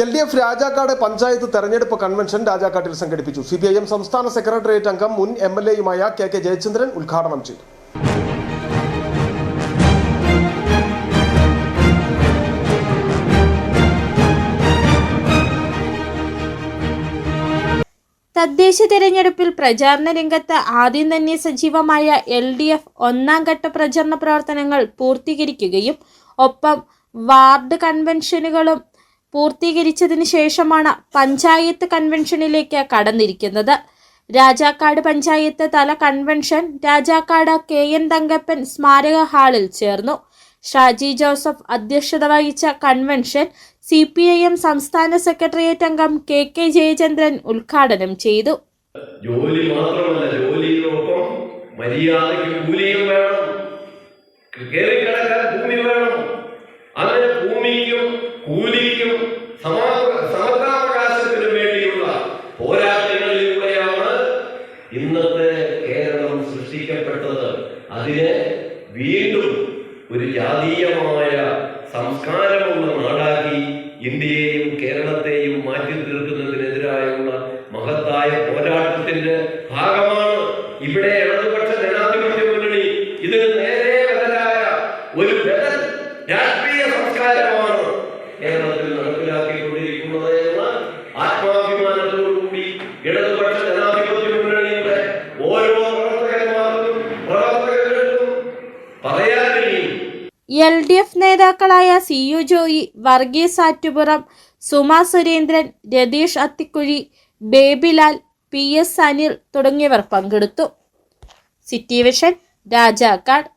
L D F Rajakkad panchayat തെരഞ്ഞെടുപ്പ് convention രാജാക്കാട്ടിൽ സംഘടിപ്പിച്ചു. സി പി ഐ എം സംസ്ഥാന സെക്രട്ടേറിയറ്റ് അംഗം മുൻ എം എൽ എയുമായ കെ കെ ജയചന്ദ്രൻ ഉദ്ഘാടനം ചെയ്തു. തദ്ദേശ തെരഞ്ഞെടുപ്പിൽ പ്രചാരണ രംഗത്ത് ആദ്യം തന്നെ സജീവമായ എൽ ഡി എഫ് ഒന്നാം ഘട്ട പ്രചരണ പ്രവർത്തനങ്ങൾ പൂർത്തീകരിക്കുകയും ഒപ്പം വാർഡ് കൺവെൻഷനുകളും പൂർത്തീകരിച്ചതിന് ശേഷമാണ് പഞ്ചായത്ത് കൺവെൻഷനിലേക്ക് കടന്നിരിക്കുന്നത്. രാജാക്കാട് പഞ്ചായത്ത് തല convention Rajakkad K N Thankappan സ്മാരക ഹാളിൽ ചേർന്നു. ഷാജി ജോസഫ് അധ്യക്ഷത വഹിച്ച convention C P I M സംസ്ഥാന സെക്രട്ടേറിയറ്റ് അംഗം കെ കെ ജയചന്ദ്രൻ ഉദ്ഘാടനം ചെയ്തു. ജോലി മാത്രമല്ല ജോലിയോടൊപ്പം മര്യാദയ്ക്ക് കൂലിയും വേണം. ഇന്നത്തെ കേരളം സൃഷ്ടിക്കപ്പെട്ടത് അതിനെ വീണ്ടും ഒരു ജാതീയമായ സംസ്കാരമുള്ള നാടാക്കി ഇന്ത്യയെയും കേരളത്തെയും മാറ്റി തീർക്കുന്നതിനെതിരായുള്ള മഹത്തായ പോരാട്ടത്തിന്റെ ഭാഗമാണ് ഇവിടെ ഇടതുപക്ഷ ജനാധിപത്യ മുന്നണി. ഇതിന് നേരെ ബദലായ ഒരു ബദൽ രാഷ്ട്രീയ സംസ്കാരമാണ് കേരളത്തിൽ നടപ്പിലാക്കിക്കൊണ്ടിരിക്കുന്നത് എന്ന ആത്മാഭിമാനത്തോടുകൂടി എൽ ഡി എഫ് നേതാക്കളായ C U Joy Varghese Attupuram Suma Surendran Ratheesh Athikuzhi Babylal P S Anil തുടങ്ങിയവർ പങ്കെടുത്തു. City vision Rajakkad.